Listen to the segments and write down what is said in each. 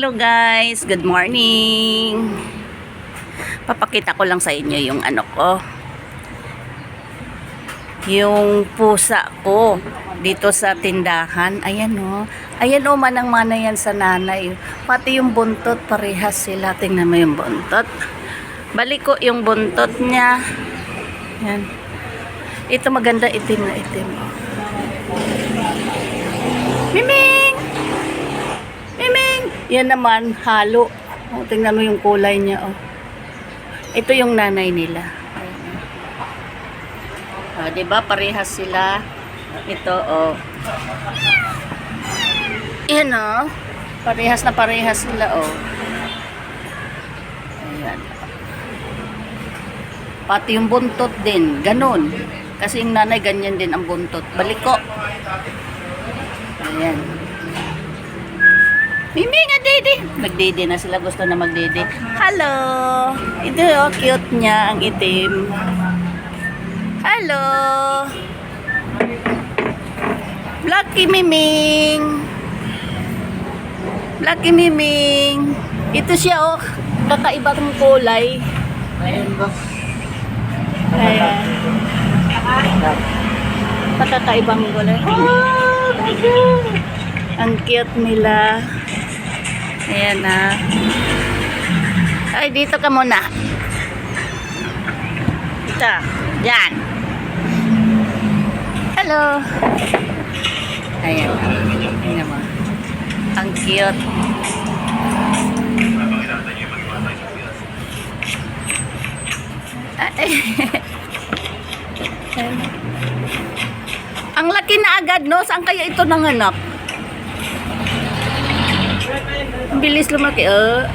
Hello guys, good morning. Papakita ko lang sa inyo yung ano ko. Yung pusa ko dito sa tindahan. Ayan o. Ayan o, manang-mana yan sa nanay. Pati yung buntot, parehas sila. Tingnan mo yung buntot. Balik ko yung buntot niya. Yan. Ito maganda itim na itim. Miming! Yan naman, halo. O, tingnan mo yung kulay niya, oh. Ito yung nanay nila. O, ba parehas sila? Ito, oh. Yan, oh. Parehas na parehas sila, oh. Ayan. Pati yung buntot din, ganun. Kasi yung nanay, ganyan din ang buntot. Baliko. Ayan. Mimi nga, Dede. Magdede na sila. Gusto na magdede. Hello! Ito, oh, cute niya, ang itim. Hello! Lucky Miming! Lucky Miming! Ito siya, oh. Kakaibang kulay. Ayan. Pakakaibang kulay. Oh, ang cute nila. Ayan na. Ay, dito ka muna. Dito. Yan. Hello. Ayan na. Tingnan mo. Ang cute. Ayan. Ang laki na agad, no? Saan kaya ito nanganak? Ang bilis lumaki, oh.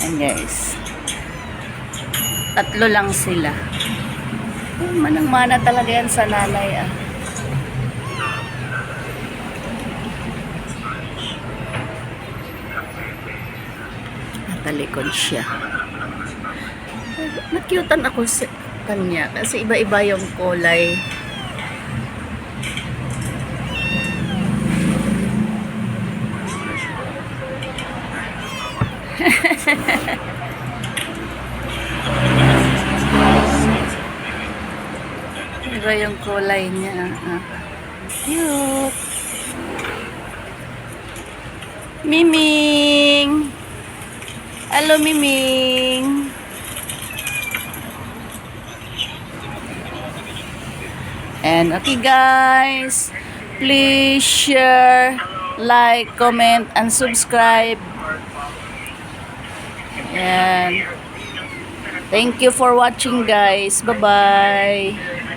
Ayan guys. Tatlo lang sila. Oh, Manang-mana talaga yan sa nanay, ah. Natalikod siya. Nakyutan ako sa kanya kasi iba-iba yung kulay. iba yung kulay niya. Ah. Cute. Miming! Hello, Miming! And okay guys, please share, like, comment, and subscribe. And thank you for watching guys. Bye-bye.